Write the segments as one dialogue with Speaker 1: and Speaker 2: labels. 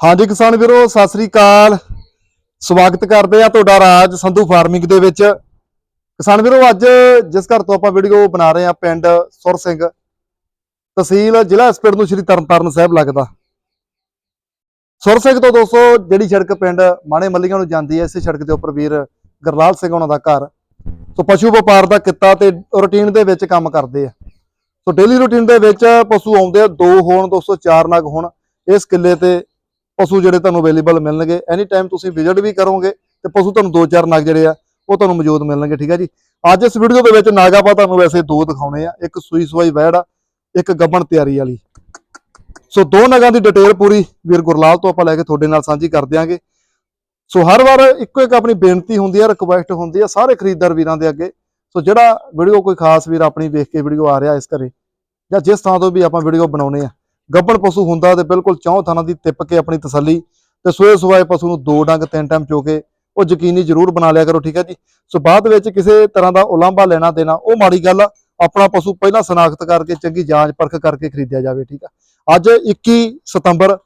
Speaker 1: ਹਾਂਜੀ ਕਿਸਾਨ ਵੀਰੋ, ਸਤਿ ਸ੍ਰੀ ਅਕਾਲ। ਸਵਾਗਤ ਕਰਦੇ ਆ ਤੁਹਾਡਾ ਰਾਜ ਸੰਧੂ ਫਾਰਮਿੰਗ ਦੇ ਵਿੱਚ। ਕਿਸਾਨ ਵੀਰੋ, ਅੱਜ ਜਿਸ ਘਰ ਤੋਂ ਆਪਾਂ ਵੀਡੀਓ ਬਣਾ ਰਹੇ ਆ ਪਿੰਡ ਸੁਰ ਸਿੰਘ, ਤਹਿਸੀਲ ਜ਼ਿਲ੍ਹਾ ਇਸ ਪਿੰਡ ਨੂੰ ਸ਼੍ਰੀ ਤਰਨਤਾਰਨ ਸਾਹਿਬ ਲੱਗਦਾ। ਸੁਰ ਸਿੰਘ ਤੋਂ ਦੋਸਤੋ, ਜਿਹੜੀ ਸੜਕ ਪਿੰਡ ਮਾਣੇ ਮੱਲੀਆਂ ਨੂੰ ਜਾਂਦੀ ਹੈ, ਇਸੇ ਸੜਕ ਦੇ ਉੱਪਰ ਵੀਰ ਗਰਲਾਲ ਸਿੰਘ ਉਹਨਾਂ ਦਾ ਘਰ। ਸੋ ਪਸ਼ੂ ਵਪਾਰ ਦਾ ਕਿੱਤਾ ਤੇ ਰੂਟੀਨ ਦੇ ਵਿੱਚ ਕੰਮ ਕਰਦੇ ਆ। ਸੋ ਡੇਲੀ ਰੂਟੀਨ ਦੇ ਵਿੱਚ ਪਸ਼ੂ ਆਉਂਦੇ ਆ, ਦੋ ਹੋਣ, ਦੋਸਤੋ ਚਾਰ ਨਗ ਹੋਣ, ਇਸ ਕਿੱਲੇ ਤੇ ਪਸ਼ੂ ਜਿਹੜੇ ਤੁਹਾਨੂੰ ਅਵੇਲੇਬਲ ਮਿਲਣਗੇ। ਐਨੀ ਟਾਈਮ ਤੁਸੀਂ ਵਿਜ਼ਿਟ ਵੀ ਕਰੋਗੇ, ਤੇ ਪਸ਼ੂ ਤੁਹਾਨੂੰ ਦੋ ਚਾਰ ਨਗ ਜਿਹੜੇ ਆ, ਉਹ ਤੁਹਾਨੂੰ ਮੌਜੂਦ ਮਿਲਣਗੇ, ਠੀਕ ਹੈ ਜੀ? ਅੱਜ ਇਸ ਵੀਡੀਓ ਦੇ ਵਿੱਚ ਨਾਗ ਆਪਾਂ ਤੁਹਾਨੂੰ ਵੈਸੇ ਦੋ ਦਿਖਾਉਣੇ ਆ। ਇੱਕ ਸੂਈ ਸਵਾਈ ਵੈੜ ਆ, ਇੱਕ ਗੱਬਣ ਤਿਆਰੀ ਵਾਲੀ। ਸੋ ਦੋ ਨਗਾਂ ਦੀ ਡਿਟੇਲ ਪੂਰੀ ਵੀਰ ਗੁਰਲਾਲ ਤੋਂ ਆਪਾਂ ਲੈ ਕੇ ਤੁਹਾਡੇ ਨਾਲ ਸਾਂਝੀ ਕਰ ਦਿਆਂਗੇ। ਸੋ ਹਰ ਵਾਰ ਇੱਕੋ ਇੱਕ ਆਪਣੀ ਬੇਨਤੀ ਹੁੰਦੀ ਹੈ ਰਿਕੁਐਸਟ ਹੁੰਦੀ ਹੈ ਸਾਰੇ ਖਰੀਦਦਾਰ ਵੀਰਾਂ ਦੇ ਅੱਗੇ। ਸੋ ਜਿਹੜਾ ਵੀਡੀਓ ਕੋਈ ਖਾਸ ਵੀਰ ਆਪਣੀ ਵੇਖ ਕੇ ਵੀਡੀਓ ਆ ਰਿਹਾ ਇਸ ਘਰੇ, ਜਾਂ ਜਿਸ ਥਾਂ ਤੋਂ ਵੀ ਆਪਾਂ ਵੀਡੀਓ ਬਣਾਉਨੇ ਆ ਗੱਬਣ ਪਸ਼ੂ ਹੁੰਦਾ ਤੇ ਬਿਲਕੁਲ ਚੌਂ ਥਾਂ ਦੀ ਟਿੱਪ ਕੇ ਆਪਣੀ ਤਸੱਲੀ ਤੇ ਸੋਏ ਸੁਆਏ ਪਸ਼ੂ ਨੂੰ ਦੋ ਡੰਗ, ਤਿੰਨ ਟਾਈਮ ਚੋ ਕੇ ਉਹ ਯਕੀਨੀ ਜ਼ਰੂਰ ਬਣਾ ਲਿਆ ਕਰੋ, ਠੀਕ ਹੈ ਜੀ? ਸੋ ਬਾਅਦ ਵਿੱਚ ਕਿਸੇ ਤਰ੍ਹਾਂ ਦਾ ਉਲਾਂਭਾ ਲੈਣਾ ਦੇਣਾ, ਉਹ ਮਾੜੀ ਗੱਲ ਆ, ਆਪਣਾ ਪਸ਼ੂ ਪਹਿਲਾਂ ਸਨਾਖਤ ਕਰਕੇ, ਚੰਗੀ ਜਾਂਚ ਪਰਖ ਕਰਕੇ ਖਰੀਦਿਆ ਜਾਵੇ, ਠੀਕ ਆ? ਅੱਜ 21 ਸਤੰਬਰ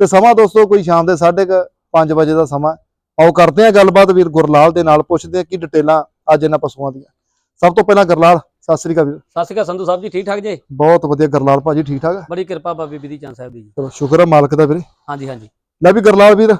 Speaker 1: ਤੇ ਸਮਾਂ ਦੋਸਤੋ ਕੋਈ ਸ਼ਾਮ ਦੇ 5:30 ਵਜੇ ਦਾ ਸਮਾਂ। ਆਓ ਕਰਦੇ ਆ ਗੱਲਬਾਤ, ਵੀਰ ਗੁਰਲਾਲ ਦੇ ਨਾਲ ਪੁੱਛਦੇ ਆ ਕੀ ਡਿਟੇਲਾਂ ਅੱਜ ਇਹਨਾਂ ਪਸ਼ੂਆਂ ਦੀਆਂ। ਸਭ ਤੋਂ ਪਹਿਲਾਂ ਗੁਰਲਾਲ ਸਤਿ ਸ੍ਰੀ ਅਕਾਲ ਵੀਰ।
Speaker 2: ਸਤਿ ਸ਼੍ਰੀ ਅਕਾਲ ਸੰਧੂ ਸਾਹਿਬ ਜੀ ਠੀਕ ਠਾਕ ਜੀ?
Speaker 1: ਬਹੁਤ ਵਧੀਆ ਗੁਰਲਾਲ ਭਾਜੀ ਠੀਕ ਠਾਕ? ਆ?
Speaker 2: ਬੜੀ ਕਿਰਪਾ ਬਾਬੇ ਬਿਧੀ ਚੰਦ ਸਾਹਿਬ ਦੀ ਜੀ।
Speaker 1: ਚਲੋ ਸ਼ੁਕਰ ਹੈ ਮਾਲਕ ਦਾ ਵੀਰੇ।
Speaker 2: ਹਾਂਜੀ ਹਾਂਜੀ।
Speaker 1: ਲੈ ਵੀ ਗੁਰਲਾਲ ਵੀਰ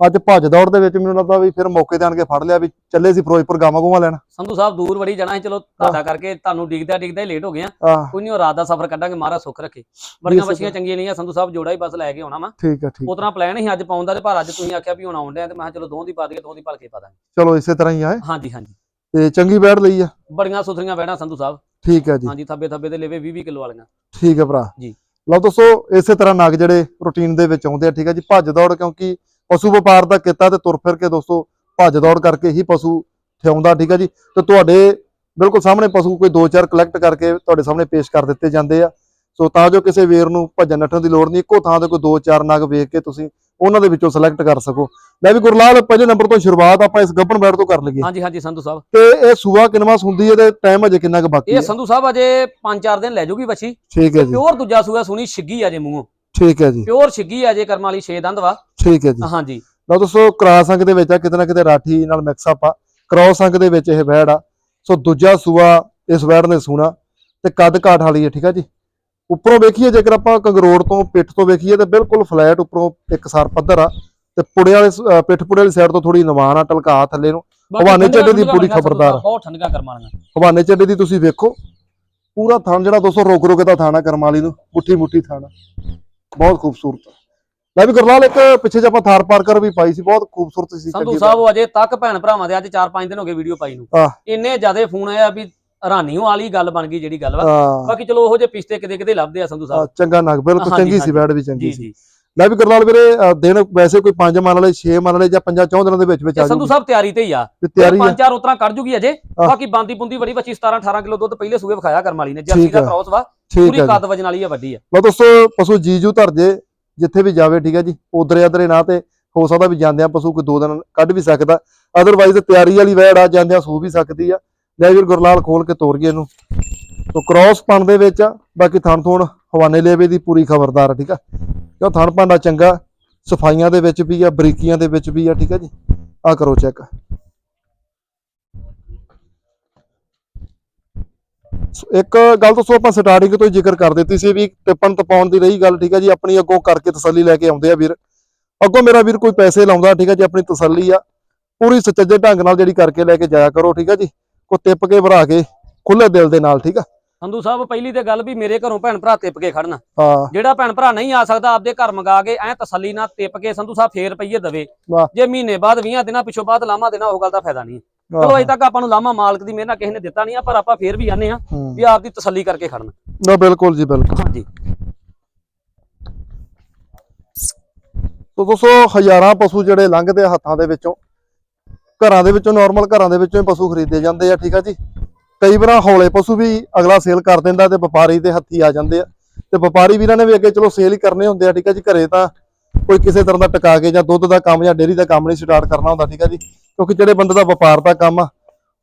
Speaker 1: ਅੱਜ ਭੱਜ ਦੌੜ ਦੇ ਵਿੱਚ ਮੈਨੂੰ ਲੱਗਦਾ ਵੀ ਫਿਰ ਮੌਕੇ ਤੇ ਆਣ ਕੇ ਫੜ ਲਿਆ ਵੀ ਚੱਲੇ ਸੀ ਫਿਰੋਜ਼ਪੁਰ ਗਾਵਾਂ ਗੂਵਾਂ ਲੈਣ।
Speaker 2: ਸੰਧੂ ਸਾਹਿਬ ਦੂਰ ਬੜੀ ਜਾਣਾ ਸੀ ਚਲੋ ਤੁਹਾਡਾ ਕਰਕੇ ਤੁਹਾਨੂੰ ਡਿੱਗਦਾ ਡਿੱਗਦਾ ਹੀ ਲੇਟ ਹੋ ਗਏ ਆ।
Speaker 1: ਆਹ
Speaker 2: ਕੋਈ ਨਹੀਂ ਉਹ ਰਾਤ ਦਾ ਸਫ਼ਰ ਕੱਢਾਂਗੇ ਮਹਾਰਾਜ ਸੁੱਖ ਰੱਖੇ। ਬੜੀਆਂ। ਮੱਛੀਆਂ ਚੰਗੀਆਂ ਨਹੀਂ ਆ ਸੰਧੂ ਸਾਹਿਬ ਜੋੜਾ ਹੀ ਬਸ ਲੈ ਕੇ ਆਉਣਾ ਵਾ।
Speaker 1: ਠੀਕ ਹੈ ਠੀਕ
Speaker 2: ਉਤਨਾ ਪਲਾਨ ਸੀ ਅੱਜ ਪਾਉਣ ਦਾ ਤੇ ਪਰ ਅੱਜ ਤੁਸੀਂ ਆਖਿਆ ਵੀ ਹੁਣ ਆਉਣ ਡਿਆ ਤੇ ਮੈਂ ਕਿਹਾ ਚਲੋ ਦੋ ਦੀ ਪਾ ਦਈਏ ਦੋ ਦੀ ਭਲ ਕੇ ਪਾ ਦਾਂਗੇ।
Speaker 1: ਚਲੋ ਇਸੇ ਤਰ੍ਹਾਂ ਹੀ ਆਏ
Speaker 2: ਹਾਂਜੀ ਹਾਂਜੀ।
Speaker 1: ਤੇ ਚੰਗੀ ਬੈੜ ਲਈ ਆ।
Speaker 2: ਬੜੀਆਂ ਸੁਥਰੀਆਂ ਵੈਣਾ ਸੰਧੂ ਸਾਹਿਬ।
Speaker 1: ਠੀਕ ਹੈ ਜੀ।
Speaker 2: ਹਾਂਜੀ ਥੱਬੇ ਥੱਬੇ ਦੇ ਲੇਵੇ 20 20 ਕਿਲੋ ਵਾਲੀਆਂ।
Speaker 1: ਠੀਕ ਹੈ ਭਰਾ।
Speaker 2: ਜੀ।
Speaker 1: ਲਓ ਦੋਸਤੋ ਇਸੇ ਤਰ੍ਹਾਂ ਨਗ ਜਿਹੜੇ ਰੂਟੀਨ ਦੇ ਵਿੱਚ ਆਉਂਦੇ ਆ ਠੀਕ ਹੈ ਜੀ। ਭੱਜ ਦੌੜ ਕਿਉਂਕਿ ਪਸ਼ੂ ਵਪਾਰ ਦਾ ਕਿੱਤਾ ਤੇ ਤੁਰ ਫਿਰ ਕੇ ਦੋਸਤੋ ਭੱਜ ਦੌੜ ਕਰਕੇ ਹੀ ਪਸ਼ੂ ਠਿਆਉਂਦਾ ਠੀਕ ਹੈ ਜੀ। ਤੇ ਤੁਹਾਡੇ ਬਿਲਕੁਲ ਸਾਹਮਣੇ ਪਸ਼ੂ ਕੋਈ ਦੋ ਚਾਰ ਕਲੈਕਟ ਕਰਕੇ ਤੁਹਾਡੇ ਸਾਹਮਣੇ ਪੇਸ਼ ਕਰ ਦਿੱਤੇ ਜਾਂਦੇ ਆ। ਸੋ ਤਾਂ ਜੋ ਕਿਸੇ ਵੀਰ ਨੂੰ ਭੱਜਣ ਨੱਠਣ ਦੀ ਲੋੜ ਨਹੀਂ ਇੱਕੋ ਥਾਂ ਤੇ ਕੋਈ ਦੋ ਚਾਰ ਨਗ ਵੇਖ ਕੇ ਤੁਸੀਂ ਉਹਨਾਂ ਦੇ ਵਿੱਚੋਂ ਸਿਲੈਕਟ ਕਰ ਸਕੋ। ਲੈ ਵੀ ਗੁਰਲਾਲ ਪਹਿਲੇ ਨੰਬਰ ਤੋਂ ਸ਼ੁਰੂਆਤ ਆਪਾਂ ਇਸ ਗੱਭਣ ਬੈੜ ਤੋਂ ਕਰ ਲਈਏ।
Speaker 2: ਹਾਂਜੀ ਹਾਂਜੀ ਸੰਧੂ ਸਾਹਿਬ।
Speaker 1: ਤੇ ਇਹ ਸੂਆ ਕਿੰਨਵਾ ਸੁੰਦੀ ਹੈ ਤੇ ਟਾਈਮ ਅਜੇ ਕਿੰਨਾ ਕੁ ਬਾਕੀ
Speaker 2: ਇਹ
Speaker 1: ਹੈ?
Speaker 2: ਸੰਧੂ ਸਾਹਿਬ ਅਜੇ 5-4 ਦਿਨ ਲੈ ਜੂਗੀ ਵੱਛੀ।
Speaker 1: ਠੀਕ ਹੈ ਜੀ।
Speaker 2: ਪਿਓਰ ਦੂਜਾ ਸੂਆ ਸੁਣੀ ਛਿੱਗੀ ਅਜੇ ਮੂੰਹੋਂ।
Speaker 1: ਠੀਕ ਹੈ ਜੀ।
Speaker 2: ਪਿਓਰ ਛਿੱਗੀ ਅਜੇ ਕਰਮ ਵਾਲੀ 6 ਦੰਦ ਵਾ।
Speaker 1: ਠੀਕ ਹੈ ਜੀ।
Speaker 2: ਹਾਂਜੀ।
Speaker 1: ਲਓ ਦੋਸਤੋ ਕ੍ਰਾਸ ਅੰਕ ਦੇ ਵਿੱਚ ਆ ਕਿਤੇ ਨਾ ਕਿਤੇ ਰਾਠੀ ਨਾਲ ਮਿਕਸ ਅਪ ਆ। ਕ੍ਰਾਸ ਅੰਕ ਦੇ ਵਿੱਚ ਇਹ ਵੈੜ ਆ। ਸੋ ਦੂਜਾ ਸੂਆ ਇਸ ਵੈੜ ਨੇ ਸੂਣਾ ਤੇ ਕੱਦ ਕਾਠ ਵਾਲੀ ਹੈ ਠੀਕ ਆ ਜੀ? ਉੱਪਰੋਂ ਵੇਖੀਏ ਜੇਕਰ ਆਪਾਂ ਕੰਗਰੋੜ ਤੋਂ ਪਿੱਠ ਤੋਂ ਵੇਖੀਏ ਤੇ ਬਿਲਕੁਲ ਫਲੈਟ ਉੱਪਰੋਂ ਇੱਕਸਾਰ ਪੱਧਰ ਆ ਤੇ ਪੁੜੇ ਵਾਲੇ ਪਿੱਠ ਪੁੜੇ ਵਾਲੀ ਸਾਈਡ ਤੋਂ ਥੋੜੀ ਨਵਾਨ ਆ ਟਲਕਾ ਥੱਲੇ ਨੂੰ ਹਵਾਨੇ ਚੱਡੇ ਦੀ ਪੂਰੀ ਖਬਰਦਾਰ।
Speaker 2: ਬਹੁਤ ਠੰਡੀਆਂ ਕਰਮਾਂ ਵਾਲੀਆਂ
Speaker 1: ਹਵਾਨੇ ਚੱਡੇ ਦੀ ਤੁਸੀਂ ਵੇਖੋ ਪੂਰਾ ਥਣ ਜਿਹੜਾ ਦੋਸਤੋ ਰੋਕ ਰੋਕੇ ਦਾ ਥਾਣਾ ਕਰਮਾਲੀ ਨੂੰ ਮੁੱਠੀ ਮੁੱਠੀ ਥਾਣਾ ਬਹੁਤ ਖੂਬਸੂਰਤ। ਲੈ ਵੀ ਗੁਰਲਾਲ ਇੱਕ ਪਿੱਛੇ ਜੇ ਆਪਾਂ ਥਾਰ ਪਾਰਕਰ ਵੀ ਪਾਈ ਸੀ ਬਹੁਤ ਖੂਬਸੂਰਤ ਸੀ
Speaker 2: ਸੰਧੂ ਸਾਹਿਬ ਉਹ ਅਜੇ ਤੱਕ ਭੈਣ ਭਰਾਵਾਂ ਦੇ ਅੱਜ 4-5 ਦਿਨ ਹੋ ਗਏ ਵੀਡੀਓ ਪਾਈ ਨੂੰ। ਇੰਨੇ ਜ਼ਿਆਦੇ ਫੋਨ ਆਇਆ ਵੀ ਹੈਰਾਨੀ ਵਾਲੀ ਗੱਲ ਬਣ ਗਈ ਜਿਹੜੀ ਗੱਲ ਵਾ।
Speaker 1: ਹਾਂ।
Speaker 2: ਬਾਕੀ ਚਲੋ ਉਹੋ ਜਿਹੇ ਪਿਸਤੇ ਕਿਤੇ ਕਿਤੇ ਲੱਭਦੇ ਆ ਸੰਧੂ ਸਾਹਿਬ।
Speaker 1: ਚੰਗਾ ਨਗ ਬਿਲਕੁਲ
Speaker 2: ਹਾਂਜੀ,
Speaker 1: ਚੰਗੀ ਸੀ
Speaker 2: ਹਾਂਜੀ।
Speaker 1: ਵੀ
Speaker 2: ਜੀ
Speaker 1: ਚੰਗੀ ਸੀ।
Speaker 2: ਜੀ।
Speaker 1: ਲੈ ਵੀ ਕਰਨਾਲ ਵੀਰੇ ਅ, ਦਿਨ ਵੈਸੇ ਕੋਈ 5 ਮੰਨ ਲਏ 6 ਮੰਨ ਲਏ ਜਾਂ 5 ਚੌਂ ਦਿਨਾਂ ਦੇ ਵਿੱਚ ਵਿੱਚ
Speaker 2: ਤੇ
Speaker 1: ਆ
Speaker 2: ਸੰਧੂ ਸਾਹਿਬ ਤਿਆਰੀ ਤੇ ਹੀ ਆ।
Speaker 1: ਤੇ ਤਿਆਰੀ ਆ।
Speaker 2: ਪੰਜ ਚਾਰ ਉਤਰਾਂ ਕੱਢ ਜੂਗੀ ਅਜੇ। ਬਾਕੀ ਬਾਂਦੀ ਪੁੰਦੀ ਬੜੀ ਬੱਚੀ 17-18 ਕਿਲੋ ਦੁੱਧ ਪਹਿਲੇ ਸੂਏ ਵਿਖਾਇਆ ਕਰਮ ਵਾਲੀ ਨੇ। ਜਰਸੀ
Speaker 1: ਠੀਕ
Speaker 2: ਦਾ
Speaker 1: ਆ।
Speaker 2: ਕ੍ਰੋਸ ਵਾ
Speaker 1: ਠੀਕ
Speaker 2: ਪੂਰੀ
Speaker 1: ਹੈ ਜੀ।
Speaker 2: ਕੱਦ ਵਜਨ ਵਾਲੀ ਆ ਵੱਡੀ ਆ।
Speaker 1: ਲਓ ਦੋਸਤੋ ਪਸ਼ੂ ਜੀਜੂ ਧਰ ਜੇ ਜਿੱਥੇ ਵੀ ਜਾਵੇ ਠੀਕ ਹੈ ਜੀ। ਉਧਰੇ ਅਧਰੇ ਨਾ ਤੇ ਹੋ ਸਕਦਾ ਵੀ ਜਾਂਦਿਆਂ ਪਸ਼ੂ ਕੋਈ ਦੋ ਦਿਨ ਕੱਢ ਵੀ ਸਕਦਾ। ਅਦਰਵਾਈਜ਼ ਤਿਆਰੀ ਵਾਲੀ ਵੈੜ ਆ ਜਾਂਦਿਆਂ ਸੂ ਵੀ ਸਕਦੀ ਆ। ਲੈ ਵੀਰ ਗੁਰਲਾਲ ਖੋਲ ਕੇ ਤੋਰ ਗਏ ਇਹਨੂੰ। ਤੋ ਕ੍ਰਾਸ ਪਣ ਦੇ ਵਿੱਚ ਆ, ਬਾਕੀ ਥਣ ਥੋਣ ਹਵਾਨੇ ਲੇਵੇ ਦੀ ਪੂਰੀ ਖਬਰਦਾਰ ਆ, ਠੀਕ ਆ? ਕਿਉਂ ਥਣ ਭਾਂਡਾ ਚੰਗਾ, ਸਫਾਈਆਂ ਦੇ ਵਿੱਚ ਵੀ ਆ, ਬਰੀਕੀਆਂ ਦੇ ਵਿੱਚ ਵੀ ਆ, ਠੀਕ ਆ ਜੀ? ਆ ਕਰੋ ਚੈੱਕ ਇੱਕ ਗੱਲ ਦੱਸੋ, ਆਪਾਂ ਸਟਾਰਟਿੰਗ ਤੋਂ ਹੀ ਜ਼ਿਕਰ ਕਰ ਦਿੱਤੀ ਸੀ ਵੀ ਟਿੱਪਣ ਤਪਾਉਣ ਦੀ ਰਹੀ ਗੱਲ, ਠੀਕ ਹੈ ਜੀ? ਆਪਣੀ ਅੱਗੋਂ ਕਰਕੇ ਤਸੱਲੀ ਲੈ ਕੇ ਆਉਂਦੇ ਆ ਵੀਰ। ਅੱਗੋਂ ਮੇਰਾ ਵੀਰ ਕੋਈ ਪੈਸੇ ਲਾਉਂਦਾ, ਠੀਕ ਆ ਜੀ? ਆਪਣੀ ਤਸੱਲੀ ਆ। ਪੂਰੀ ਸੁਚੱਜੇ ਢੰਗ ਨਾਲ ਜਿਹੜੀ ਕਰਕੇ ਲੈ ਕੇ ਜਾਇਆ ਕਰੋ, ਠੀਕ ਆ ਜੀ? ਕੋ ਟਿੱਪ ਕੇ ਭਰਾ ਕੇ ਖੁੱਲੇ ਦਿਲ ਦੇ ਨਾਲ ਠੀਕ ਆ?
Speaker 2: ਸੰਧੂ ਸਾਹਿਬ ਪਹਿਲੀ ਤੇ ਗੱਲ ਵੀ ਮੇਰੇ ਘਰੋਂ ਭੈਣ ਭਰਾ ਤਿੱਪ ਕੇ ਖੜਨਾ।
Speaker 1: ਹਾਂ।
Speaker 2: ਜਿਹੜਾ ਭੈਣ ਭਰਾ ਨਹੀਂ ਆ ਸਕਦਾ ਆਪਦੇ ਘਰ ਮੰਗਾ ਕੇ ਐ ਤਸੱਲੀ ਨਾਲ ਤਿੱਪ ਕੇ ਸੰਧੂ ਸਾਹਿਬ ਫੇਰ ਰੁਪਈਏ ਦਵੇ।
Speaker 1: ਵਾਹ।
Speaker 2: ਜੇ ਮਹੀਨੇ ਬਾਅਦ 20 ਦਿਨਾਂ ਪਿਛੋਂ ਬਾਅਦ ਲਾਮਾ ਦੇਣਾ ਉਹ ਗੱਲ ਦਾ ਫਾਇਦਾ ਨਹੀਂ ਚਲੋ ਅਜੇ ਤੱਕ ਆਪਾਂ ਨੂੰ ਲਾਮਾ ਮਾਲਕ ਦੀ ਮਿਹਰ ਨਾਲ ਕਿਸੇ ਨੇ ਦਿੱਤਾ ਨਹੀਂ ਆ ਪਰ ਆਪਾਂ ਫੇਰ ਵੀ ਆਨੇ ਆ
Speaker 1: ਹੂੰ।
Speaker 2: ਵੀ ਆਪਦੀ ਤਸੱਲੀ ਕਰਕੇ ਖੜਨਾ।
Speaker 1: ਨਾ ਬਿਲਕੁਲ ਜੀ ਬਿਲਕੁਲ।
Speaker 2: ਹਾਂਜੀ।
Speaker 1: ਤੋ ਦੋਸਤੋ ਹਜ਼ਾਰਾਂ ਪਸ਼ੂ ਜਿਹੜੇ ਲੰਘਦੇ ਆ ਹੱਥਾਂ ਦੇ ਵਿੱਚੋਂ ਘਰਾਂ ਦੇ ਵਿੱਚੋਂ ਨਾਰਮਲ ਘਰਾਂ ਦੇ ਵਿੱਚੋਂ ਹੀ ਪਸ਼ੂ ਖਰੀਦੇ ਜਾਂਦੇ ਆ, ਠੀਕ ਆ ਜੀ? ਕਈ ਵਾਰ ਹੌਲੇ ਪਸ਼ੂ ਵੀ ਅਗਲਾ ਸੇਲ ਕਰ ਦਿੰਦਾ ਤੇ ਵਪਾਰੀ ਦੇ ਹੱਥੀ ਆ ਜਾਂਦੇ ਆ। ਤੇ ਵਪਾਰੀ ਵੀਰਾਂ ਨੇ ਵੀ ਅੱਗੇ ਚਲੋ ਸੇਲ ਹੀ ਕਰਨੇ ਹੁੰਦੇ ਆ, ਠੀਕ ਆ ਜੀ? ਘਰੇ ਤਾਂ ਕੋਈ ਕਿਸੇ ਤਰ੍ਹਾਂ ਦਾ ਟਿਕਾ ਕੇ ਜਾਂ ਦੁੱਧ ਦਾ ਕੰਮ ਜਾਂ ਡੇਅਰੀ ਦਾ ਕੰਮ ਨਹੀਂ ਸਟਾਰਟ ਕਰਨਾ ਹੁੰਦਾ, ਠੀਕ ਆ ਜੀ? ਕਿਉਂਕਿ ਜਿਹੜੇ ਬੰਦੇ ਦਾ ਵਪਾਰ ਦਾ ਕੰਮ ਆ,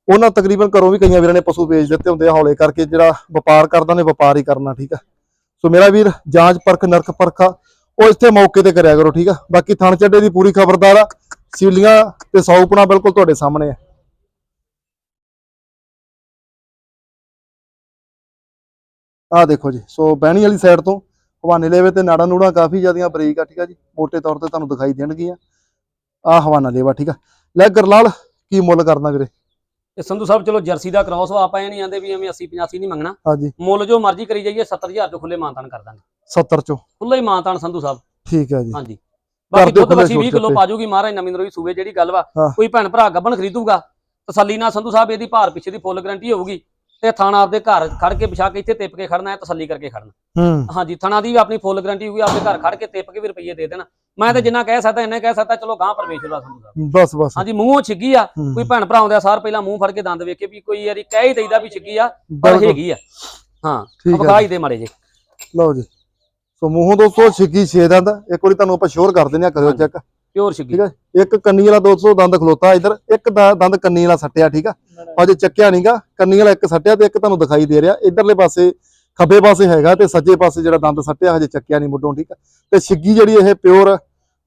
Speaker 1: ਉਹਨਾਂ ਤਕਰੀਬਨ ਘਰੋਂ ਵੀ ਕਈਆਂ ਵੀਰਾਂ ਨੇ ਪਸ਼ੂ ਵੇਚ ਦਿੱਤੇ ਹੁੰਦੇ ਆ ਹੌਲੇ ਕਰਕੇ, ਜਿਹੜਾ ਵਪਾਰ ਕਰਦਾ ਨੇ ਵਪਾਰ ਹੀ ਕਰਨਾ, ਠੀਕ ਆ? ਸੋ ਮੇਰਾ ਵੀਰ, ਜਾਂਚ ਪਰਖ ਨਰਕ ਪਰਖਾ ਉਹ ਇੱਥੇ ਮੌਕੇ ਤੇ ਕਰਿਆ ਕਰੋ, ਠੀਕ ਆ? ਬਾਕੀ ਥਣ ਚੱਡੇ ਦੀ ਪੂਰੀ ਖਬਰਦਾਰ ਆ ਸੀਲੀਆਂ ਤੇ ਸੌਪਣਾ ਬਿਲਕੁਲ ਤੁਹਾਡੇ ਸਾਹਮਣੇ ਆ। ਆ ਦੇਖੋ ਜੀ ਸੋ ਬਹਿਣੀ ਵਾਲੀ ਸਾਈਡ ਤੋਂ ਹਵਾਨੇ ਲੇਵੇ ਤੇ ਨਾੜਾ ਨੂੜਾ ਕਾਫੀ ਜ਼ਿਆਦੀਆਂ ਬਰੀਕ ਆ ਠੀਕ ਆ ਜੀ। ਮੋٹے ਤੌਰ ਤੇ ਤੁਹਾਨੂੰ ਦਿਖਾਈ ਦੇਣਗੀਆਂ। ਆ ਹਵਾਨਾ ਲੇਵਾ ਠੀਕ ਆ। ਲੈ ਗਰਲਾਲ ਕੀ ਮੁੱਲ ਕਰਨਾ ਵੀਰੇ?
Speaker 2: ਤੇ ਸੰਧੂ ਸਾਹਿਬ ਚਲੋ ਜਰਸੀ ਦਾ ਕ੍ਰਾਸ ਵਾ ਆਪਾਂ ਇਹ ਨਹੀਂ ਆਂਦੇ ਵੀ ਐਵੇਂ 80 85 ਨਹੀਂ ਮੰਗਣਾ।
Speaker 1: ਹਾਂਜੀ।
Speaker 2: ਮੁੱਲ ਜੋ ਮਰਜ਼ੀ ਕਰੀ ਜਾਈਏ 70000 ਤੋਂ ਖੁੱਲੇ ਮਾਨਤਾਨ ਕਰ ਦਾਂਗੇ।
Speaker 1: 70 ਚੋਂ।
Speaker 2: ਖੁੱਲਾ ਹੀ ਮਾਨਤਾਨ ਸੰਧੂ ਸਾਹਿਬ।
Speaker 1: ਠੀਕ ਹੈ ਜੀ।
Speaker 2: ਹਾਂਜੀ। ਬਾਕੀ ਦੁੱਧ ਵਸੀ 20
Speaker 1: ਛੋਟੇ
Speaker 2: ਕਿਲੋ
Speaker 1: ਛੋਟੇ।
Speaker 2: ਪਾਜੂਗੀ ਮਹਾਰਾਜ ਨਵੀਂ ਨਰੋਈ ਸੂਵੇ ਜਿਹੜੀ ਗੱਲ ਵਾ। ਕੋਈ ਭੈਣ ਭਰਾ ਗੱਬਣ ਖਰੀਦੂਗਾ ਤਸੱਲੀ ਨਾਲ ਸੰਧੂ ਸਾਹਿਬ ਇਹਦੀ ਭਾਰ ਪਿੱਛੇ ਦੀ ਫੁੱਲ ਗਰੰਟੀ ਹੋਊਗੀ ਤੇ ਥਾਣਾ ਆਪਦੇ ਘਰ ਖੜ ਕੇ ਵਿਛਾ ਕੇ ਇੱਥੇ ਤਿੱਪ ਕੇ ਖੜਨਾ ਹੈ ਤਸੱਲੀ ਕਰਕੇ ਖੜਨਾ।
Speaker 1: ਹੂੰ।
Speaker 2: ਹਾਂਜੀ ਥਣਾ ਦੀ ਵੀ ਆਪਣੀ ਫੁੱਲ ਗਰੰਟੀ ਹੋਊਗੀ ਆਪਦੇ ਘਰ ਖੜ ਕੇ ਤਿੱਪ ਕੇ ਵੀ ਰੁਪਈਏ ਦੇ ਦੇਣਾ। ਮੈਂ ਤਾਂ ਜਿੰਨਾ ਕਹਿ ਸਕਦਾ ਇੰਨਾ ਕਹਿ ਸਕਦਾ ਚਲੋ ਗਾਂ ਪਰਮੇਸ਼ਰ ਦਾ ਸੰਧੂ ਸਾਹਿਬ।
Speaker 1: ਬਸ ਬਸ।
Speaker 2: ਹਾਂਜੀ ਮੂੰਹੋਂ ਛਿੱਗੀ ਆ। ਕੋਈ ਭੈਣ ਭਰਾ ਆਉਂਦੇ ਆ ਸਾਰ ਪਹਿਲਾਂ ਮੂੰਹ ਫੜ ਕੇ ਦੰਦ ਵੇਖ ਕੇ ਵੀ ਕੋਈ ਯਾਰੀ ਕਹਿ ਹੀ ਦਈਦਾ ਵੀ ਛਿੱਗੀ ਆ ਪਰ ਹੈਗੀ ਆ। ਹਾਂ ਵਿਖਾਈ ਦੇ ਮਾੜੇ ਜੇ
Speaker 1: ਲਓ ਜੀ। ਸੋ ਮੂੰਹੋਂ ਦੋਸਤੋ ਛਿੱਕੀ ਛੇ ਦੰਦ ਇੱਕ ਵਾਰੀ ਤੁਹਾਨੂੰ ਆਪਾਂ ਸ਼ੋਰ ਕਰ ਦਿੰਦੇ ਆ ਕਰਿਓ। ਚੈੱਕ
Speaker 2: ਪਿਓਰ ਛਿੱਗੀ
Speaker 1: ਠੀਕ ਹੈ ਇੱਕ ਕੰਨੀ ਵਾਲਾ 200 ਦੰਦ ਖਲੋਤਾ ਇਧਰ ਇੱਕ ਦੰਦ ਕੰਨੀ ਵਾਲਾ ਸੱਟਿਆ ਠੀਕ ਆ? ਅਜੇ ਚੱਕਿਆ ਨਹੀਂਗਾ ਕੰਨੀ ਵਾਲਾ ਇੱਕ ਸੱਟਿਆ ਤੇ ਇੱਕ ਤੁਹਾਨੂੰ ਦਿਖਾਈ ਦੇ ਰਿਹਾ। ਇਧਰਲੇ ਪਾਸੇ ਖੱਬੇ ਪਾਸੇ ਹੈਗਾ ਤੇ ਸੱਜੇ ਪਾਸੇ ਜਿਹੜਾ ਦੰਦ ਸੱਟਿਆ ਹਜੇ ਚੱਕਿਆ ਨਹੀਂ ਮੁੱਢੋਂ ਠੀਕ ਆ? ਤੇ ਛਿੱਗੀ ਜਿਹੜੀ ਇਹ ਪਿਓਰ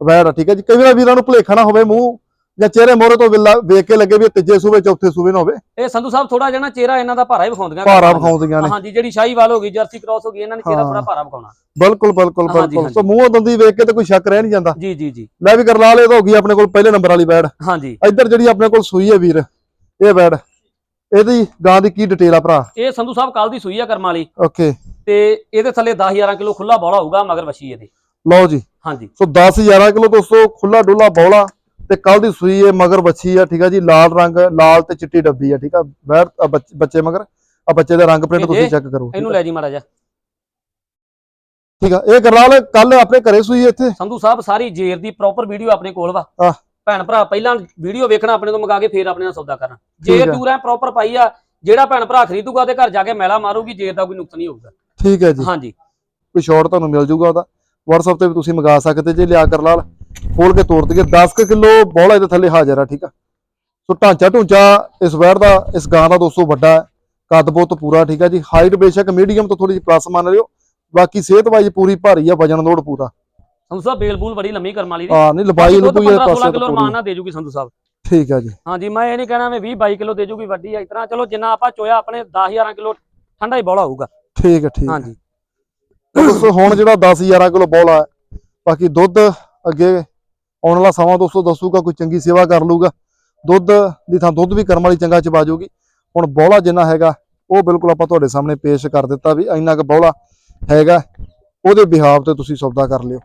Speaker 1: ਵੈੜ ਆ ਠੀਕ ਹੈ ਜੀ? ਕਈ ਵਾਰ ਵੀਰਾਂ ਨੂੰ ਭੁਲੇਖਾ ਨਾ ਹੋਵੇ ਮੂੰਹ ਜਾਂ ਚਿਹਰੇ ਮੋਹਰੇ ਤੋਂ ਵਿਲਾ ਵੇਖ ਕੇ ਲੱਗੇ ਵੀ ਇਹ ਤੀਜੇ ਸੂਬੇ ਚੌਥੇ ਸੂਬੇ ਨਾ ਹੋਵੇ।
Speaker 2: ਇਹ ਸੰਧੂ ਸਾਹਿਬ ਥੋੜਾ ਜਿਹਾ ਨਾ ਚਿਹਰਾ ਇਹਨਾਂ ਦਾ ਭਾਰਾ ਹੀ ਵਿਖਾਉਂਦੀਆਂ
Speaker 1: ਭਾਰਾ ਵਿਖਾਉਂਦੀਆਂ ਨੇ।
Speaker 2: ਹਾਂਜੀ ਜਿਹੜੀ ਸ਼ਾਹੀਵਾਲ ਹੋ ਗਈ ਜਰਸੀ ਕ੍ਰਾਸ ਹੋ ਗਈ ਇਹਨਾਂ ਨੇ ਚਿਹਰਾ। ਥੋੜਾ ਭਾਰਾ ਵਿਖਾਉਣਾ।
Speaker 1: ਬਿਲਕੁਲ ਬਿਲਕੁਲ ਬਿਲਕੁਲ। ਸੋ ਮੂੰਹੋਂ ਦੰਦੀ ਵੇਖ ਕੇ ਤੇ ਕੋਈ ਸ਼ੱਕ ਰਹਿ ਨਹੀਂ ਜਾਂਦਾ।
Speaker 2: ਜੀ ਜੀ ਜੀ।
Speaker 1: ਲੈ ਵੀ ਕਰਲਾਲ ਇਹ ਤਾਂ ਹੋ ਗਈ ਆਪਣੇ ਕੋਲ ਪਹਿਲੇ ਨੰਬਰ ਵਾਲੀ ਬੈੜ
Speaker 2: ਹਾਂਜੀ।
Speaker 1: ਇੱਧਰ ਜਿਹੜੀ ਆਪਣੇ ਕੋਲ ਸੂਈ ਹੈ ਵੀਰ ਇਹ ਬੈੜ ਇਹਦੀ ਗਾਂ ਦੀ ਕੀ ਡਿਟੇਲ ਆ ਭਰਾ?
Speaker 2: ਇਹ ਸੰਧੂ ਸਾਹਿਬ ਕੱਲ ਦੀ ਸੂਈ ਆ ਕਰਮ ਵਾਲੀ।
Speaker 1: ਓਕੇ।
Speaker 2: ਤੇ ਇਹਦੇ ਥੱਲੇ 10 11 ਕਿਲੋ ਖੁੱਲਾ ਬੋਲਾ ਹੋਊਗਾ ਮਗਰ ਵਸ਼ੀ ਇਹਦੇ।
Speaker 1: ਲਓ ਜੀ।
Speaker 2: ਹਾਂਜੀ।
Speaker 1: ਸੋ 10 11 ਕਿਲੋ ਦੋਸਤੋ ਖੁੱਲਾ ਡੁੱਲਾ ਬੌਲਾ। ਤੇ ਕੱਲ ਦੀ ਸੂਈ ਹੈ ਮਗਰ ਬੱਚੀ ਆ ਠੀਕ ਆ ਜੀ ਲਾਲ ਰੰਗ ਲਾਲ ਤੇ ਚਿੱਟੀ ਡੱਬੀ ਆ ਠੀਕ ਆ। ਆ ਬੱਚ- ਮਗਰ ਆ ਬੱਚੇ ਦਾ ਰੰਗ ਪ੍ਰਿੰਟ
Speaker 2: ਇਹ
Speaker 1: ਤੁਸੀਂ ਚੈੱਕ ਕਰੋ
Speaker 2: ਇਹਨੂੰ ਲੈ ਜੀ ਮਾੜਾ ਜਾ
Speaker 1: ਠੀਕ ਆ ਇਹ ਕਰਲਾਲ ਕੱਲ ਆਪਣੇ ਘਰੇ ਸੂਈ ਇੱਥੇ?
Speaker 2: ਸੰਧੂ ਸਾਹਿਬ ਸਾਰੀ ਜੇਰ ਦੀ ਪ੍ਰੋਪਰ ਵੀਡੀਓ ਆਪਣੇ ਕੋਲ ਵਾ। ਭੈਣ ਭਰਾ ਪਹਿਲਾਂ ਵੀਡੀਓ ਵੇਖਣਾ ਆਪਣੇ ਤੋਂ ਮੰਗਾ ਕੇ ਫੇਰ ਆਪਣੇ ਨਾਲ ਸੌਦਾ ਕਰਨਾ। ਜੇਰ। ਟੂਰ ਐ ਪ੍ਰੋਪਰ ਪਾਈ ਆ ਜਿਹੜਾ ਭੈਣ ਭਰਾ ਖਰੀਦੂਗਾ ਉਹਦੇ ਘਰ ਜਾ ਕੇ ਮੈਲਾ ਮਾਰੂਗੀ ਜੇਰ ਦਾ ਕੋਈ ਨੁਕਸ ਨਹੀਂ ਹੋਊਗਾ।
Speaker 1: ਠੀਕ ਹੈ ਜੀ।
Speaker 2: ਹਾਂਜੀ।
Speaker 1: ਕੋਈ ਸ਼ਾਰਟ ਤੁਹਾਨੂੰ ਮਿਲ ਜੂਗਾ ਉਹਦਾ। WhatsApp ਤੇ ਵੀ ਤੁਸੀਂ ਮੰਗਾ ਸਕਦੇ ਜੇ ਲਿਆ ਕਰ ਲਾਲ ਖੋਲ ਕੇ ਤੋੜ ਦਈਏ। 10 ਕੁ ਕਿਲੋ ਬੋਲਾ ਇਹਦੇ ਥੱਲੇ ਹਾਜ਼ਰ ਆ ਠੀਕ ਆ। ਸੋ ਢਾਂਚਾ ਢੂੰਚਾ ਇਸ ਵੈਰ ਦਾ ਇਸ ਗਾਂ ਦਾ ਦੋਸਤੋ ਵੱਡਾ ਹੈ। ਕੱਦ ਬਹੁਤ ਪੂਰਾ ਠੀਕ ਆ ਜੀ। ਹਾਈਟ ਬੇਸ਼ੱਕ ਮੀਡੀਅਮ ਤੋਂ ਥੋੜੀ ਜਿਹੀ ਪਲੱਸ ਮੰਨ ਲਿਓ। ਬਾਕੀ ਸਿਹਤ ਵਾਈਜ਼ ਪੂਰੀ ਭਾਰੀ ਆ ਵਜਨ ਲੋਡ ਪੂਰਾ।
Speaker 2: ਸੰਧੂ ਸਾਹਿਬ ਬੇਲ ਬੂਲ ਬੜੀ ਲੰਮੀ ਕਰਮ ਵਾਲੀ ਦੀ।
Speaker 1: ਹਾਂ ਨਹੀਂ ਲੰਬਾਈ ਨੂੰ ਕੋਈ
Speaker 2: 15
Speaker 1: ਪਾਸੇ
Speaker 2: 16 ਕਿਲੋ ਨਾਲ ਦੇ ਜੂਗੀ ਸੰਧੂ ਸਾਹਿਬ।
Speaker 1: ਠੀਕ ਆ ਜੀ।
Speaker 2: ਹਾਂਜੀ ਮੈਂ ਇਹ ਨਹੀਂ ਕਹਿਣਾ ਮੈਂ 20 22 ਕਿਲੋ ਦੇ ਜੂਗੀ ਵੱਡੀ ਆ ਤਰ੍ਹਾਂ ਚਲੋ ਜਿੰਨਾ ਆਪਾਂ ਚੋਇਆ ਆਪਣੇ 10 11 ਕਿਲੋ ਠੰਡਾ ਹੀ ਬੋਲਾ ਹੋਊਗਾ।
Speaker 1: ਠੀਕ ਆ ਠੀਕ ਤੇ ਦੋਸਤੋ ਹੁਣ ਜਿਹੜਾ 10 11 ਕਿਲੋ ਬੋਲਾ ਹੈ ਬਾਕੀ ਦੁੱਧ ਅੱਗੇ ਆਉਣ ਵਾਲਾ ਸਮਾਂ ਦੋਸਤੋ ਦੱਸੂਗਾ, ਕੋਈ ਚੰਗੀ ਸੇਵਾ ਕਰ ਲੂਗਾ ਦੁੱਧ ਦੀ ਥਾਂ ਦੁੱਧ ਵੀ ਕਰਮ ਵਾਲੀ ਚੰਗਾ ਚਬਾ ਜਾਊਗੀ ਹੁਣ ਬੋਲਾ ਜਿੰਨਾ ਹੈਗਾ, ਉਹ ਬਿਲਕੁਲ ਆਪਾਂ ਤੁਹਾਡੇ ਸਾਹਮਣੇ ਪੇਸ਼ ਕਰ ਦਿੱਤਾ ਵੀ ਇੰਨਾ ਕੁ ਬੋਲਾ ਹੈਗਾ, ਉਹਦੇ ਬਿਹਾਵ ਤੇ ਤੁਸੀਂ ਸੌਦਾ ਕਰ ਲਿਓ।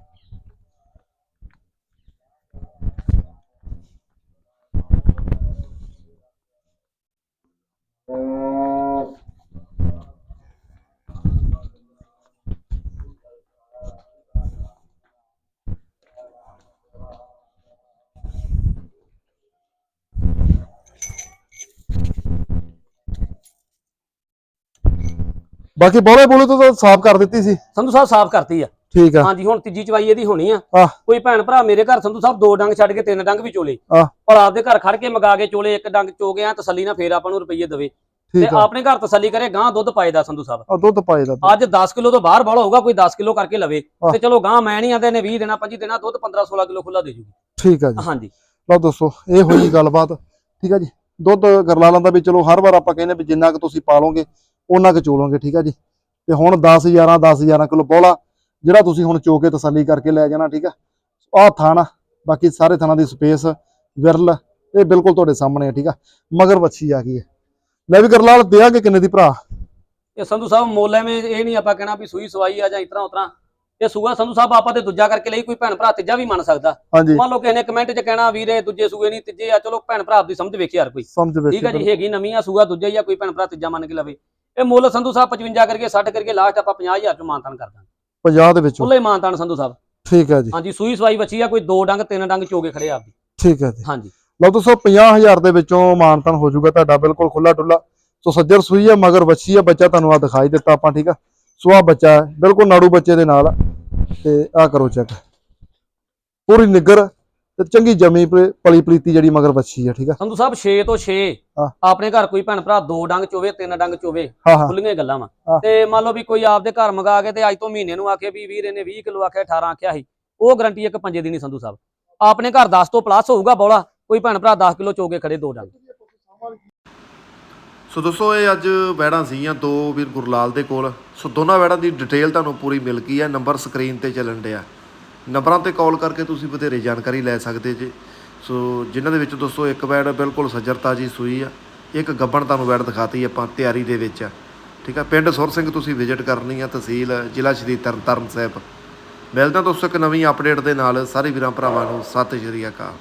Speaker 1: ਬਾਕੀ ਬੋਲੇ ਬੋਲੇ ਤੋਂ ਸਾਫ਼ ਕਰ ਦਿੱਤੀ ਸੀ।
Speaker 2: ਸੰਧੂ ਸਾਹਿਬ ਸਾਫ਼ ਕਰਤੀ ਆ।
Speaker 1: ਠੀਕ ਆ।
Speaker 2: ਹਾਂਜੀ ਹੁਣ ਤੀਜੀ ਚਵਾਈ ਇਹਦੀ ਹੋਣੀ ਆ।
Speaker 1: ਆਹ।
Speaker 2: ਕੋਈ ਭੈਣ ਭਰਾ ਮੇਰੇ ਘਰ ਸੰਧੂ ਸਾਹਿਬ ਦੋ ਡੰਗ ਛੱਡ ਕੇ ਤਿੰਨ ਡੰਗ ਵੀ ਚੋਲੇ।
Speaker 1: ਆਹ।
Speaker 2: ਪਰ ਆਪਦੇ ਘਰ ਖੜ ਕੇ ਮਗਾ ਕੇ ਚੋਲੇ ਇੱਕ ਡੰਗ ਚੋ ਗਿਆ ਤਸੱਲੀ ਨਾਲ ਫੇਰ ਆਪਾਂ ਨੂੰ ਰੁਪਈਏ ਦੇਵੇ। ਤੇ ਆਪਣੇ ਘਰ ਤਸੱਲੀ ਕਰੇ ਗਾਂ ਦੁੱਧ ਪਾਏਦਾ ਸੰਧੂ ਸਾਹਿਬ।
Speaker 1: ਆ ਦੁੱਧ ਪਾਏ ਦਾ
Speaker 2: ਅੱਜ 10 ਕਿਲੋ ਤੋਂ ਬਾਹਰ ਬਾਲਾ ਹੋਊਗਾ ਕੋਈ 10 ਕਿਲੋ ਕਰਕੇ ਲਵੇ। ਤੇ ਚਲੋ ਗਾਂ ਮੈਂ ਨਹੀਂ ਆਂਦੇ ਨੇ 20 ਦੇਣਾ 25 ਦੇਣਾ ਦੁੱਧ 15 16 ਕਿਲੋ ਖੁੱਲਾ ਦੇ ਜੂਗੀ।
Speaker 1: ਠੀਕ ਆ ਜੀ।
Speaker 2: ਹਾਂਜੀ।
Speaker 1: ਲਓ ਦੋਸਤੋ ਇਹ ਹੋਈ ਗੱਲਬਾਤ। ਠੀਕ ਆ ਜੀ। ਦੁੱਧ ਗਰਲਾਲਾਂ ਦਾ ਵੀ ਚਲੋ ਹਰ ਵਾਰ ਆਪਾਂ ਕਹਿੰਦੇ ਵੀ ਜਿੰਨਾ ਕੁ ਤੁਸੀਂ ਪਾਲੋਗੇ ਉਹਨਾਂ ਕੁ ਚੋਲੋਗੇ ਠੀਕ ਆ ਜੀ? ਤੇ ਹੁਣ 10 11 10 11 ਕਿਲੋ ਬੋਲਾ ਜਿਹੜਾ ਤੁਸੀਂ ਹੁਣ ਚੋ ਕੇ ਤਸੱਲੀ ਕਰਕੇ ਲੈ ਜਾਣਾ ਠੀਕ ਆ? ਆਹ ਥਾਣਾ ਬਾਕੀ ਸਾਰੇ ਥਾਣਾ ਦੀ ਸਪੇਸ ਵਿਰਲ ਇਹ ਬਿਲਕੁਲ ਤੁਹਾਡੇ ਸਾਹਮਣੇ ਆ ਠੀਕ ਆ? ਮਗਰ ਵੱਛੀ ਆ ਗਈ ਹੈ। ਲੈ ਵੀ ਗਰਲਾਲ ਦਿਆਂਗੇ ਕਿੰਨੇ ਦੀ ਭਰਾ?
Speaker 2: ਇਹ ਸੰਧੂ ਸਾਹਿਬ ਮੁੱਲ ਐਵੇਂ ਇਹ ਨਹੀਂ ਆਪਾਂ ਕਹਿਣਾ ਵੀ ਸੂਈ ਸਵਾਈ ਆ ਜਾਂ ਇਤਰਾ ਉਤਰਾ। ਇਹ ਸੂਆ ਸੰਧੂ ਸਾਹਿਬ ਆਪਾਂ ਤੇ ਦੂਜਾ ਕਰਕੇ ਲਈ ਕੋਈ ਭੈਣ ਭਰਾ ਤੀਜਾ ਵੀ ਮੰਨ ਸਕਦਾ। ਮੰਨ ਲਓ ਕਿਸੇ ਨੇ ਕਮੈਂਟ 'ਚ ਕਹਿਣਾ ਵੀਰੇ ਦੂਜੇ ਸੂਏ ਨਹੀਂ ਤੀਜੇ ਆ ਚਲੋ ਭੈਣ ਭਰਾ ਆਪਦੀ ਸਮਝ ਵੇਖੇ ਯਾਰ ਕੋਈ। ਠੀਕ ਹੈ ਜੀ ਹੈਗੀ ਨਵੀਂ ਆ ਸੂਆ ਦੂਜਾ ਹੀ ਆ ਕੋਈ ਭੈਣ ਭਰਾ ਤੀਜਾ ਮੰਨ ਕੇ ਲਵੇ। ਇਹ ਮੁੱਲ ਸੰਧੂ ਸਾਹਿਬ 55 ਕਰਕੇ 60 ਕਰਕੇ ਲਾਸਟ ਆਪਾਂ 50000 ਚੋਂ ਮਾਨਤਾਨ ਕਰ ਦਾਂਗੇ।
Speaker 1: 50 ਦੇ ਵਿੱਚੋਂ?
Speaker 2: ਖੁੱਲੇ ਮਾਨਤਾਨ ਸੰਧੂ ਸਾਹਿਬ।
Speaker 1: ਠੀਕ ਹੈ ਜੀ।
Speaker 2: ਹਾਂਜੀ ਸੂਈ ਸਵਾਈ ਬੱਚੀ ਆ ਕੋਈ ਦੋ ਡੰਗ ਤਿੰਨ ਡੰਗ ਚੋਗੇ ਖੜੇ ਆ ਆਪਦੀ।
Speaker 1: ਠੀਕ ਹੈ ਜੀ।
Speaker 2: ਹਾਂਜੀ।
Speaker 1: ਲਓ ਦੋਸਤੋ 50000 ਦੇ ਵਿੱਚੋਂ ਮਾਨਤਨ ਹੋ ਜਾਊਗਾ ਤੁਹਾਡਾ ਬਿਲਕੁਲ ਖੁੱਲਾ ਡੁੱਲਾ ਸੋ ਸੱਜਰ ਸੂਈ ਹੈ ਮਗਰ ਬੱਚੀ ਹੈ ਬੱਚਾ ਤੁਹਾਨੂੰ ਆ ਦਿਖਾਈ ਦਿੱਤਾ ਆਪਾਂ ਠੀਕ ਆ? ਸੋ ਆ ਬੱਚਾ ਹੈ ਬਿਲਕੁਲ ਨਾੜੂ ਬੱਚੇ ਦੇ ਨਾਲ ਆ। ਤੇ ਆ ਕਰੋ ਚੈੱਕ ਪੂਰੀ ਨਿੱਗਰ ਤੇ ਚੰਗੀ ਜਮੀ ਪਲੀ ਪਲੀਤੀ ਜਿਹੜੀ ਮਗਰ ਬੱਚੀ ਹੈ ਠੀਕ ਆ?
Speaker 2: ਸੰਧੂ ਸਾਹਿਬ 6 ਤੋਂ 6
Speaker 1: ਹਾਂ।
Speaker 2: ਆਪਣੇ ਘਰ ਕੋਈ ਭੈਣ ਭਰਾ ਦੋ ਡੰਗ ਚੋਵੇ ਤਿੰਨ ਡੰਗ ਚੋਵੇ ਖੁੱਲੀਆਂ ਗੱਲਾਂ ਵਾ। ਤੇ ਮੰਨ ਲਓ ਵੀ ਕੋਈ ਆਪਦੇ ਘਰ ਮੰਗਾ ਕੇ ਤੇ ਅੱਜ ਤੋਂ ਮਹੀਨੇ ਨੂੰ ਆਖੇ ਵੀ ਵੀਰ ਇਹਨੇ 20 ਕਿਲੋ ਆਖਿਆ 18 ਆਖਿਆ ਸੀ। ਉਹ ਗਾਰੰਟੀ ਇੱਕ ਪੰਜੇ ਦੀ ਨਹੀਂ ਸੰਧੂ ਸਾਹਿਬ। ਆਪਣੇ ਘਰ 10 ਤੋਂ ਪਲੱਸ ਹੋਊਗਾ ਬੋਲਾ ਕੋਈ ਭੈਣ ਭਰਾ 10 ਕਿਲੋ ਚੋਗੇ ਖੜੇ ਦੋ ਡੰਗ।
Speaker 3: ਸੋ ਦੋਸਤੋ ਇਹ ਅੱਜ ਵੈੜਾਂ ਸੀਗੀਆਂ ਦੋ ਵੀਰ ਗੁਰਲਾਲ ਦੇ ਕੋਲ। ਸੋ ਦੋਨਾਂ ਵੈੜਾਂ ਦੀ ਡਿਟੇਲ ਤੁਹਾਨੂੰ ਪੂਰੀ ਮਿਲ ਗਈ ਹੈ ਨੰਬਰ ਸਕਰੀਨ ਤੇ ਚੱਲਣ ਡਿਆ। ਨੰਬਰਾਂ ਤੇ ਕਾਲ ਕਰਕੇ ਤੁਸੀਂ ਵਧੇਰੇ ਜਾਣਕਾਰੀ ਲੈ ਸਕਦੇ ਜੇ। ਸੋ ਜਿਨ੍ਹਾਂ ਦੇ ਵਿੱਚ ਦੋਸਤੋ, ਇੱਕ ਬੈਡ ਬਿਲਕੁਲ ਸੱਜਰਤਾ ਜੀ ਸੂਈ ਆ, ਇੱਕ ਗੱਬਣ ਤੁਹਾਨੂੰ ਬੈਡ ਦਿਖਾਤੀ ਆਪਾਂ ਤਿਆਰੀ ਦੇ ਵਿੱਚ ਆ। ਠੀਕ ਆ, ਪਿੰਡ ਸੁਰ ਸਿੰਘ ਤੁਸੀਂ ਵਿਜ਼ਿਟ ਕਰਨੀ ਆ, ਤਹਿਸੀਲ ਜ਼ਿਲ੍ਹਾ ਸ਼੍ਰੀ ਤਰਨਤਾਰਨ ਸਾਹਿਬ। ਮਿਲਦੇ ਹਾਂ ਦੋਸਤੋ ਇੱਕ ਨਵੀਂ ਅਪਡੇਟ ਦੇ ਨਾਲ। ਸਾਰੇ ਵੀਰਾਂ ਭਰਾਵਾਂ ਨੂੰ ਸਤਿ ਸ਼੍ਰੀ ਅਕਾਲ।